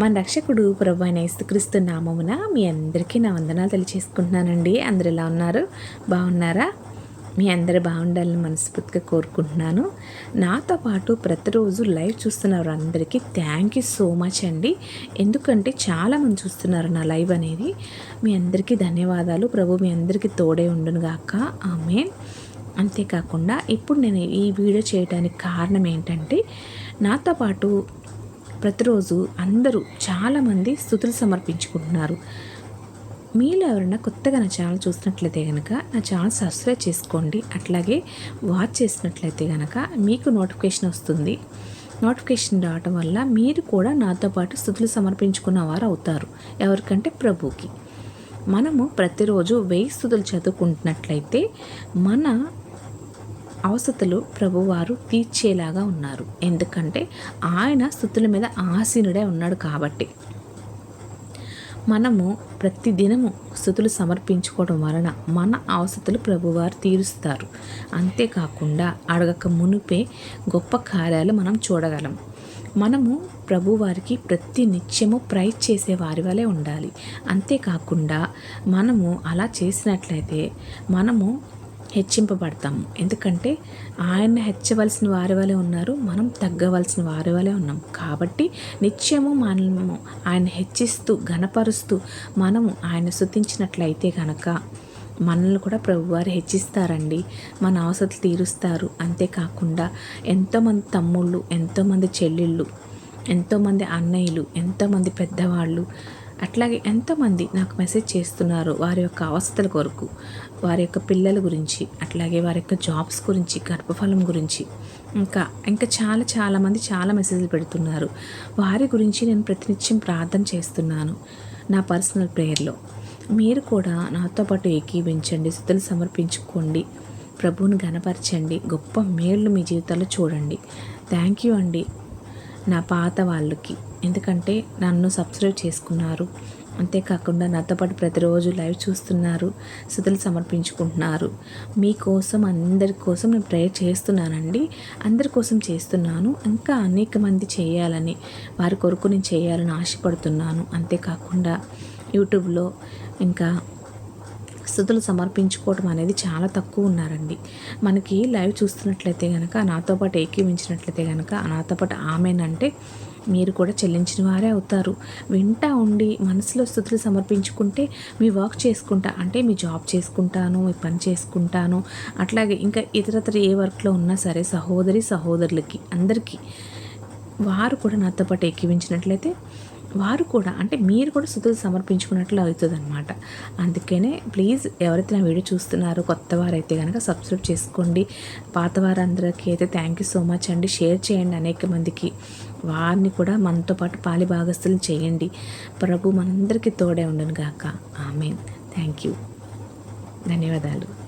మన రక్షకుడు ప్రభు అయిన యేసుక్రీస్తు నామమున మీ అందరికీ నా వందనాలు తెలియచేసుకుంటున్నానండి. అందరు ఎలా ఉన్నారు? బాగున్నారా? మీ అందరు బాగుండాలని మనస్ఫూర్తిగా కోరుకుంటున్నాను. నాతో పాటు ప్రతిరోజు లైవ్ చూస్తున్నారు అందరికీ థ్యాంక్ యూ సో మచ్ అండి. ఎందుకంటే చాలామంది చూస్తున్నారు నా లైవ్ అనేది. మీ అందరికీ ధన్యవాదాలు. ప్రభు మీ అందరికీ తోడే ఉండును గాక. ఆమె అంతేకాకుండా ఇప్పుడు నేను ఈ వీడియో చేయడానికి కారణం ఏంటంటే నాతో పాటు ప్రతిరోజు అందరూ చాలామంది స్థుతులు సమర్పించుకుంటున్నారు. మీలో ఎవరైనా కొత్తగా నా ఛానల్ చూసినట్లయితే కనుక నా ఛానల్ సబ్స్క్రైబ్ చేసుకోండి. అట్లాగే వాచ్ చేసినట్లయితే కనుక మీకు నోటిఫికేషన్ వస్తుంది. నోటిఫికేషన్ రావటం వల్ల మీరు కూడా నాతో పాటు స్థుతులు సమర్పించుకున్న వారు అవుతారు. ఎవరికంటే ప్రభుకి మనము ప్రతిరోజు వెయ్యి స్థుతులు చదువుకుంటున్నట్లయితే మన అవసతులు ప్రభువారు తీర్చేలాగా ఉన్నారు. ఎందుకంటే ఆయన స్థుతుల మీద ఆసీనుడే ఉన్నాడు కాబట్టి. మనము ప్రతి దినము స్థుతులు సమర్పించుకోవడం వలన మన అవసతులు ప్రభువారు తీరుస్తారు. అంతేకాకుండా అడగక మునిపే గొప్ప కార్యాలు మనం చూడగలం. మనము ప్రభువారికి ప్రతి నిత్యము ప్రైజ్ చేసే వారి వలె ఉండాలి. అంతేకాకుండా మనము అలా చేసినట్లయితే మనము హెచ్చింపబడతాము. ఎందుకంటే ఆయన హెచ్చవలసిన వారి వలె ఉన్నారు మనం తగ్గవలసిన వారి వలె ఉన్నాం. కాబట్టి నిత్యము మనము ఆయన హెచ్చిస్తూ ఘనపరుస్తూ మనము ఆయన శుతించినట్లయితే కనుక మనల్ని కూడా ప్రభువారు హెచ్చిస్తారండి. మన అవసరం తీరుస్తారు. అంతేకాకుండా ఎంతోమంది తమ్ముళ్ళు ఎంతోమంది చెల్లెళ్ళు ఎంతోమంది అన్నయ్యలు ఎంతోమంది పెద్దవాళ్ళు అట్లాగే ఎంతోమంది నాకు మెసేజ్ చేస్తున్నారు వారి యొక్క అవస్థల కొరకు వారి యొక్క పిల్లల గురించి అట్లాగే వారి యొక్క జాబ్స్ గురించి గర్భఫలం గురించి. ఇంకా ఇంకా చాలా చాలామంది చాలా మెసేజ్లు పెడుతున్నారు. వారి గురించి నేను ప్రతినిత్యం ప్రార్థన చేస్తున్నాను నా పర్సనల్ ప్రేయర్లో. మీరు కూడా నాతో పాటు ఏకీవించండి స్థుతులు సమర్పించుకోండి ప్రభువుని గనపరచండి గొప్ప మేళ్ళు మీ జీవితాల్లో చూడండి. థ్యాంక్ యూ అండి. నా పాత వాళ్ళకి. ఎందుకంటే నన్ను సబ్స్క్రైబ్ చేసుకున్నారు. అంతేకాకుండా నాతో పాటు ప్రతిరోజు లైవ్ చూస్తున్నారు స్థుతులు సమర్పించుకుంటున్నారు. మీకోసం అందరి కోసం నేను ప్రేయర్ చేస్తున్నానండి. అందరి కోసం చేస్తున్నాను. ఇంకా అనేక మంది చేయాలని వారి కొరకు నేను చేయాలని ఆశపడుతున్నాను. అంతేకాకుండా యూట్యూబ్లో ఇంకా స్థుతులు సమర్పించుకోవడం అనేది చాలా తక్కువ ఉన్నారండి. మనకి లైవ్ చూస్తున్నట్లయితే కనుక నాతో పాటు ఏకీవించినట్లయితే కనుక నాతో పాటు ఆమెనంటే మీరు కూడా చెల్లించిన వారే అవుతారు. వింటా ఉండి మనసులో స్థుతులు సమర్పించుకుంటే మీ వర్క్ చేసుకుంటా అంటే మీ జాబ్ చేసుకుంటాను మీ పని చేసుకుంటాను అట్లాగే ఇంకా ఇతరతర ఏ వర్క్లో ఉన్నా సరే సహోదరి సహోదరులకి అందరికీ వారు కూడా నాతో పాటు ఎక్కివించినట్లయితే వారు కూడా అంటే మీరు కూడా స్థుతులు సమర్పించుకున్నట్లు అవుతుంది అనమాట అందుకనే ప్లీజ్ ఎవరైతే నా వీడియో చూస్తున్నారో కొత్త వారైతే కనుక సబ్స్క్రైబ్ చేసుకోండి. పాత వారందరికీ అయితే థ్యాంక్ యూ సో మచ్ అండి. షేర్ చేయండి అనేక మందికి. వారిని కూడా మనతో పాటు పాలి భాగస్తులు చేయండి. ప్రభు మనందరికీ తోడే ఉండను గాక. ఆమె థ్యాంక్ యూ ధన్యవాదాలు.